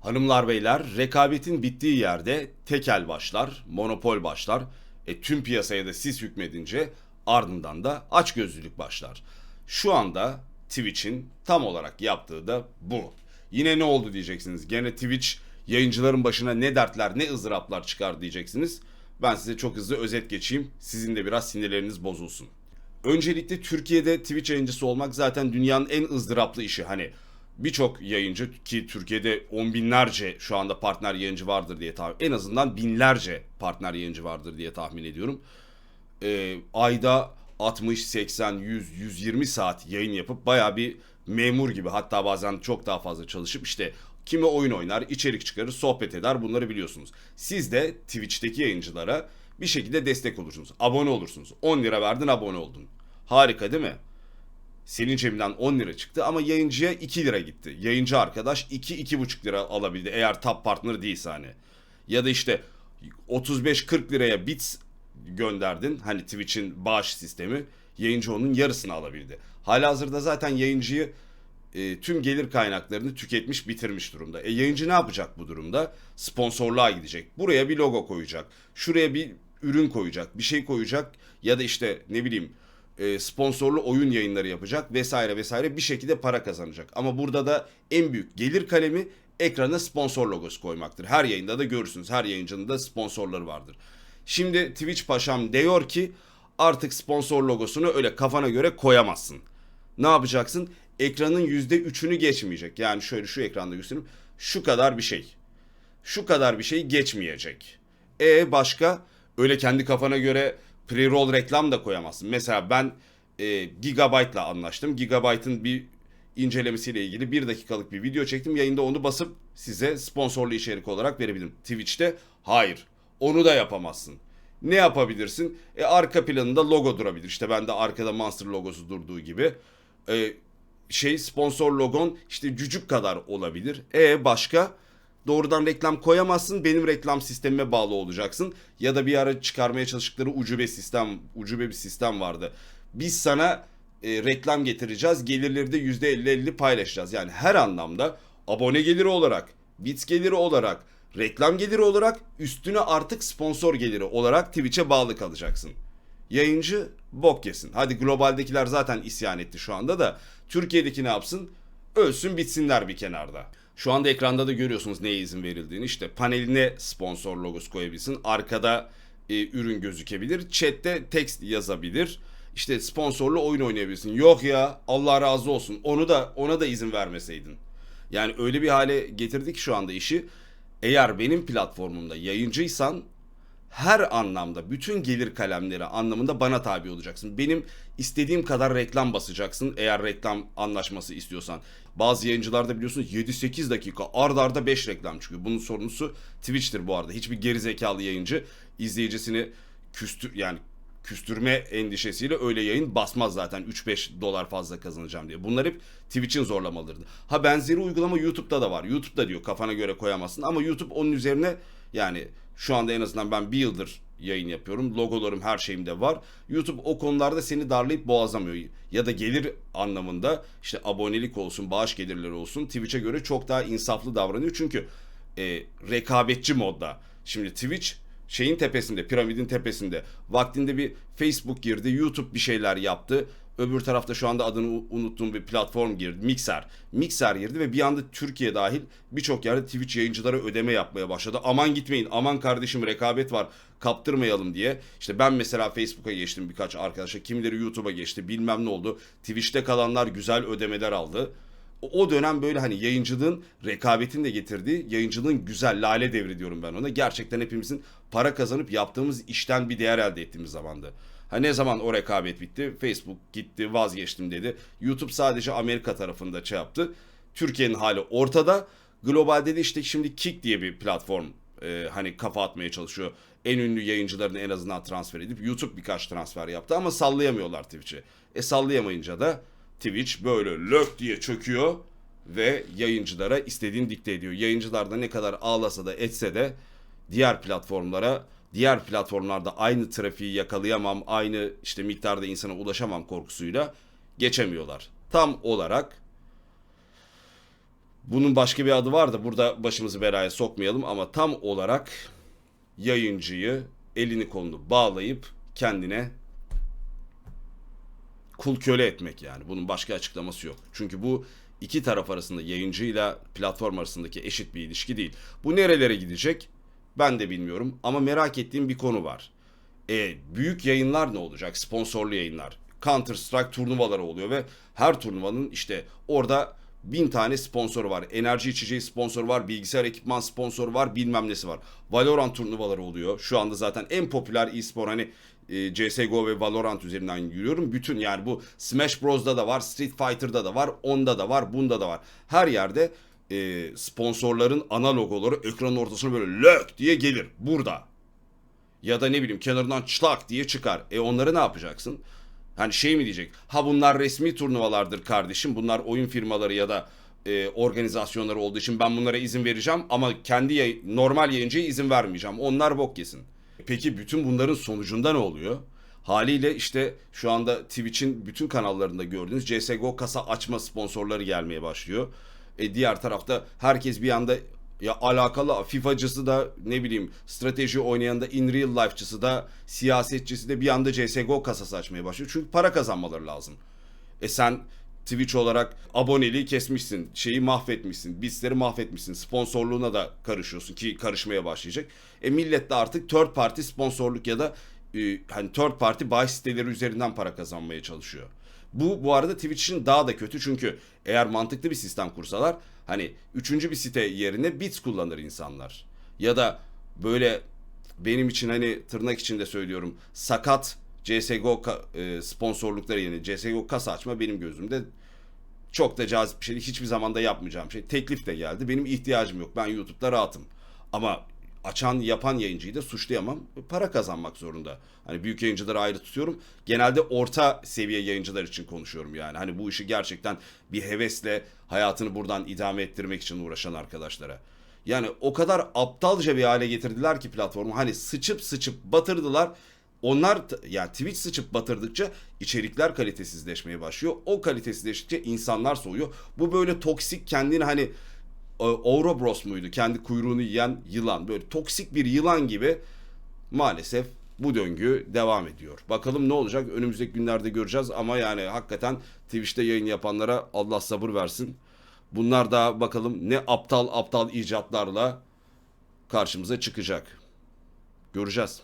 Hanımlar beyler rekabetin bittiği yerde tekel başlar, monopol başlar. E, tüm piyasaya da siz hükmedince ardından da açgözlülük başlar. Şu anda Twitch'in tam olarak yaptığı da bu. Yine ne oldu diyeceksiniz. Gene Twitch yayıncıların başına ne dertler ne ızdıraplar çıkar diyeceksiniz. Ben size çok hızlı özet geçeyim. Sizin de biraz sinirleriniz bozulsun. Öncelikle Türkiye'de Twitch yayıncısı olmak zaten dünyanın en ızdıraplı işi. Hani birçok yayıncı ki Türkiye'de on binlerce şu anda partner yayıncı vardır diye tahmin en azından binlerce partner yayıncı vardır diye tahmin ediyorum. Ee, ayda 60, 80, 100, 120 saat yayın yapıp baya bir memur gibi hatta bazen çok daha fazla çalışıp işte kimi oyun oynar, içerik çıkarır, sohbet eder bunları biliyorsunuz. Siz de Twitch'teki yayıncılara bir şekilde destek olursunuz. Abone olursunuz. 10 lira verdin abone oldun. Harika değil mi? Senin cebinden 10 lira çıktı ama yayıncıya 2 lira gitti. Yayıncı arkadaş 2-2,5 lira alabildi eğer top partner değilse hani. Ya da işte 35-40 liraya bits gönderdin. Hani Twitch'in bağış sistemi. Yayıncı onun yarısını alabildi. Halihazırda zaten yayıncıyı e, tüm gelir kaynaklarını tüketmiş bitirmiş durumda. E yayıncı ne yapacak bu durumda? Sponsorluğa gidecek. Buraya bir logo koyacak. Şuraya bir ürün koyacak. Bir şey koyacak. Ya da işte ne bileyim e, sponsorlu oyun yayınları yapacak vesaire vesaire bir şekilde para kazanacak. Ama burada da en büyük gelir kalemi ekrana sponsor logosu koymaktır. Her yayında da görürsünüz. Her yayıncının da sponsorları vardır. Şimdi Twitch paşam diyor ki artık sponsor logosunu öyle kafana göre koyamazsın. Ne yapacaksın? Ekranın %3'ünü geçmeyecek. Yani şöyle şu ekranda göstereyim. Şu kadar bir şey. Şu kadar bir şey geçmeyecek. E başka? Öyle kendi kafana göre pre-roll reklam da koyamazsın. Mesela ben e, Gigabyte'la anlaştım. Gigabyte'ın bir incelemesiyle ilgili bir dakikalık bir video çektim. Yayında onu basıp size sponsorlu içerik olarak verebilirim. Twitch'te hayır. Onu da yapamazsın. Ne yapabilirsin? E, arka planında logo durabilir. İşte bende arkada Monster logosu durduğu gibi. E, şey sponsor logon işte cücük kadar olabilir. E başka? Doğrudan reklam koyamazsın. Benim reklam sistemime bağlı olacaksın. Ya da bir ara çıkarmaya çalıştıkları ucube sistem, ucube bir sistem vardı. Biz sana e, reklam getireceğiz. Gelirleri de %50-50 paylaşacağız. Yani her anlamda abone geliri olarak, bits geliri olarak, reklam geliri olarak üstüne artık sponsor geliri olarak Twitch'e bağlı kalacaksın. Yayıncı bok yesin. Hadi globaldekiler zaten isyan etti şu anda da Türkiye'deki ne yapsın? Ölsün bitsinler bir kenarda. Şu anda ekranda da görüyorsunuz neye izin verildiğini. İşte paneline sponsor logosu koyabilsin. Arkada e, ürün gözükebilir. Chat'te text yazabilir. İşte sponsorlu oyun oynayabilirsin. Yok ya Allah razı olsun. Onu da ona da izin vermeseydin. Yani öyle bir hale getirdik şu anda işi. Eğer benim platformumda yayıncıysan her anlamda bütün gelir kalemleri anlamında bana tabi olacaksın. Benim istediğim kadar reklam basacaksın eğer reklam anlaşması istiyorsan. Bazı yayıncılarda biliyorsunuz 7-8 dakika ard arda 5 reklam çıkıyor. Bunun sorumlusu Twitch'tir bu arada. Hiçbir gerizekalı yayıncı izleyicisini küstür yani küstürme endişesiyle öyle yayın basmaz zaten 3-5 dolar fazla kazanacağım diye. Bunlar hep Twitch'in zorlamalarıdır. Ha benzeri uygulama YouTube'da da var. YouTube'da diyor kafana göre koyamazsın ama YouTube onun üzerine yani şu anda en azından ben bir yıldır yayın yapıyorum. Logolarım her şeyim de var. YouTube o konularda seni darlayıp boğazlamıyor. Ya da gelir anlamında işte abonelik olsun, bağış gelirleri olsun Twitch'e göre çok daha insaflı davranıyor. Çünkü e, rekabetçi modda. Şimdi Twitch şeyin tepesinde, piramidin tepesinde. Vaktinde bir Facebook girdi, YouTube bir şeyler yaptı. Öbür tarafta şu anda adını unuttuğum bir platform girdi. Mixer. Mixer girdi ve bir anda Türkiye dahil birçok yerde Twitch yayıncılara ödeme yapmaya başladı. Aman gitmeyin, aman kardeşim rekabet var, kaptırmayalım diye. İşte ben mesela Facebook'a geçtim birkaç arkadaşa. Kimileri YouTube'a geçti, bilmem ne oldu. Twitch'te kalanlar güzel ödemeler aldı. O dönem böyle hani yayıncılığın rekabetin de getirdiği yayıncılığın güzel lale devri diyorum ben ona. Gerçekten hepimizin para kazanıp yaptığımız işten bir değer elde ettiğimiz zamandı. Ha ne zaman o rekabet bitti? Facebook gitti vazgeçtim dedi. YouTube sadece Amerika tarafında şey yaptı. Türkiye'nin hali ortada. Globalde de işte şimdi Kick diye bir platform e, hani kafa atmaya çalışıyor. En ünlü yayıncılarını en azından transfer edip YouTube birkaç transfer yaptı ama sallayamıyorlar Twitch'i. E sallayamayınca da Twitch böyle lök diye çöküyor ve yayıncılara istediğini dikte ediyor. Yayıncılar da ne kadar ağlasa da etse de diğer platformlara diğer platformlarda aynı trafiği yakalayamam, aynı işte miktarda insana ulaşamam korkusuyla geçemiyorlar. Tam olarak Bunun başka bir adı var da burada başımızı belaya sokmayalım ama tam olarak yayıncıyı elini kolunu bağlayıp kendine kul köle etmek yani. Bunun başka açıklaması yok. Çünkü bu iki taraf arasında yayıncıyla platform arasındaki eşit bir ilişki değil. Bu nerelere gidecek? Ben de bilmiyorum ama merak ettiğim bir konu var. E, büyük yayınlar ne olacak? Sponsorlu yayınlar. Counter Strike turnuvaları oluyor ve her turnuvanın işte orada bin tane sponsoru var. Enerji içeceği sponsoru var, bilgisayar ekipman sponsoru var, bilmem nesi var. Valorant turnuvaları oluyor. Şu anda zaten en popüler e-spor hani e, CSGO ve Valorant üzerinden yürüyorum. Bütün yani bu Smash Bros'da da var, Street Fighter'da da var, onda da var, bunda da var. Her yerde e, sponsorların ana logoları ekranın ortasına böyle lök diye gelir. Burada. Ya da ne bileyim kenarından çlak diye çıkar. E onları ne yapacaksın? Hani şey mi diyecek? Ha bunlar resmi turnuvalardır kardeşim. Bunlar oyun firmaları ya da e, organizasyonları olduğu için ben bunlara izin vereceğim ama kendi yay- normal yayıncıya izin vermeyeceğim. Onlar bok yesin. Peki bütün bunların sonucunda ne oluyor? Haliyle işte şu anda Twitch'in bütün kanallarında gördüğünüz CSGO kasa açma sponsorları gelmeye başlıyor. E diğer tarafta herkes bir anda ya alakalı FIFA'cısı da ne bileyim strateji oynayan da in real life'cısı da siyasetçisi de bir anda CSGO kasası açmaya başlıyor. Çünkü para kazanmaları lazım. E sen Twitch olarak aboneliği kesmişsin, şeyi mahvetmişsin, bizleri mahvetmişsin, sponsorluğuna da karışıyorsun ki karışmaya başlayacak. E millet de artık third party sponsorluk ya da e, hani third party bahis siteleri üzerinden para kazanmaya çalışıyor. Bu bu arada Twitch için daha da kötü çünkü eğer mantıklı bir sistem kursalar hani üçüncü bir site yerine bits kullanır insanlar. Ya da böyle benim için hani tırnak içinde söylüyorum sakat CSGO e, sponsorlukları yerine CSGO kasa açma benim gözümde çok da cazip bir şey. Hiçbir zaman da yapmayacağım şey. Teklif de geldi. Benim ihtiyacım yok. Ben YouTube'da rahatım. Ama açan yapan yayıncıyı da suçlayamam. Para kazanmak zorunda. Hani büyük yayıncıları ayrı tutuyorum. Genelde orta seviye yayıncılar için konuşuyorum yani. Hani bu işi gerçekten bir hevesle hayatını buradan idame ettirmek için uğraşan arkadaşlara. Yani o kadar aptalca bir hale getirdiler ki platformu. Hani sıçıp sıçıp batırdılar. Onlar yani Twitch sıçıp batırdıkça içerikler kalitesizleşmeye başlıyor. O kalitesizleştikçe insanlar soğuyor. Bu böyle toksik kendini hani Ouroboros muydu? Kendi kuyruğunu yiyen yılan. Böyle toksik bir yılan gibi maalesef bu döngü devam ediyor. Bakalım ne olacak? Önümüzdeki günlerde göreceğiz ama yani hakikaten Twitch'te yayın yapanlara Allah sabır versin. Bunlar da bakalım ne aptal aptal icatlarla karşımıza çıkacak. Göreceğiz.